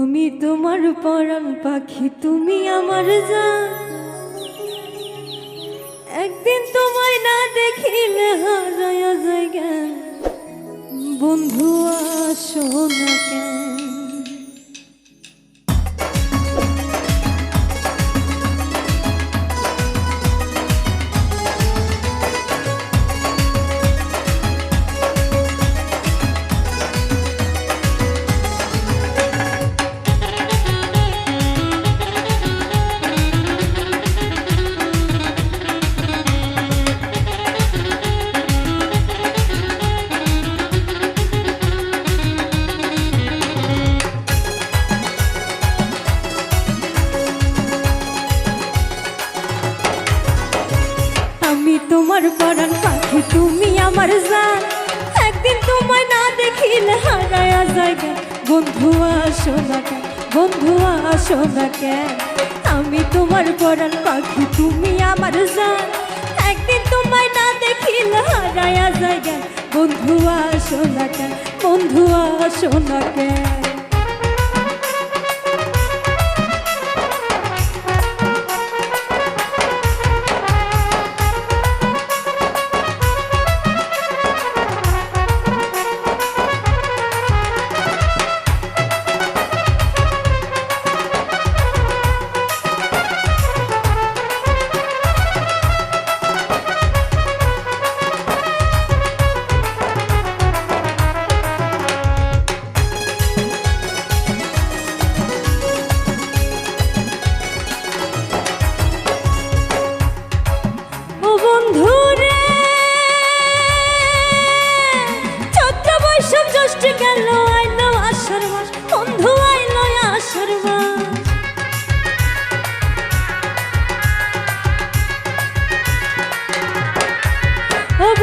আমি তোমার পরাণ পাখি, তুমি আমার যা একদিন তোমায় না দেখিলে হারায়া জায়গা বন্ধু, আসো না কেন? আমি তোমার পরাণ পাখি, তুমি আমার জান। একদিন তোমায় না দেখিলে হারায়া জায়গা বন্ধু, আসো না কেন? বন্ধু, আসো না কেন? আমি তোমার পরাণ পাখি, তুমি আমার জান। একদিন তোমায় না দেখিলে হারায়া জায়গা বন্ধু, আসো না কেন? বন্ধু, আসো না কেন?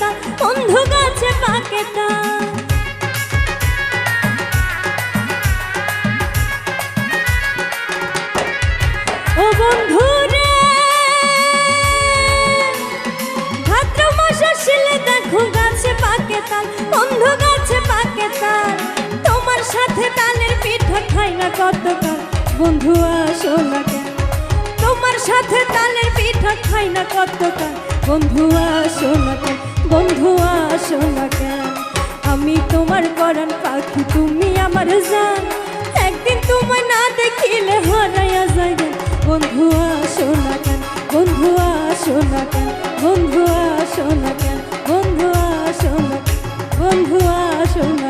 পাকে বন্ধু গাছে পাকে তা। ও বন্ধু রে, ভাদ্র মাস বন্ধু গাছে পাকে তাল তোমার সাথে তালের পিঠা খাই না কতকাল বন্ধু আসো না কেন? তোমার সাথে তালের পিঠা খাই না কতকাল বন্ধু আসো না কেন? বন্ধু, আসো না কেন? আমি তোমার করান পাখি, তুমি আমার জান। একদিন তোমার না দেখিলে হারাইয়া যায় বন্ধু, আসো না কেন? বন্ধু, আসো না কেন? বন্ধু, আসো না কেন? বন্ধু, আসো না বন্ধু, আসো না